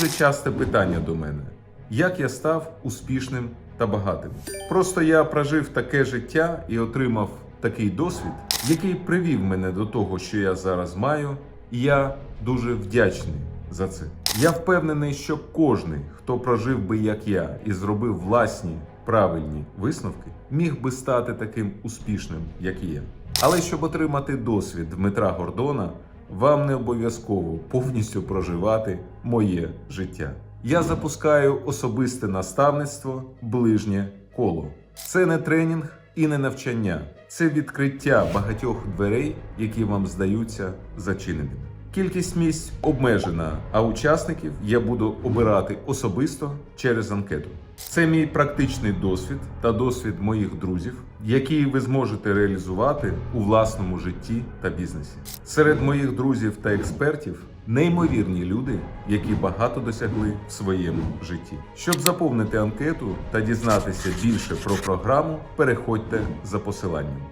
Дуже часте питання до мене: як я став успішним та багатим? Просто я прожив таке життя і отримав такий досвід, який привів мене до того, що я зараз маю, і я дуже вдячний за це. Я впевнений, що кожний, хто прожив би як я і зробив власні правильні висновки, міг би стати таким успішним, як і я. Але щоб отримати досвід Дмитра Гордона, вам не обов'язково повністю проживати моє життя. Я запускаю особисте наставництво ближнє коло. Це не тренінг і не навчання, це відкриття багатьох дверей, які вам здаються зачиненими. Кількість місць обмежена, а учасників я буду обирати особисто через анкету. Це мій практичний досвід та досвід моїх друзів, який ви зможете реалізувати у власному житті та бізнесі. Серед моїх друзів та експертів неймовірні люди, які багато досягли в своєму житті. Щоб заповнити анкету та дізнатися більше про програму, переходьте за посиланням.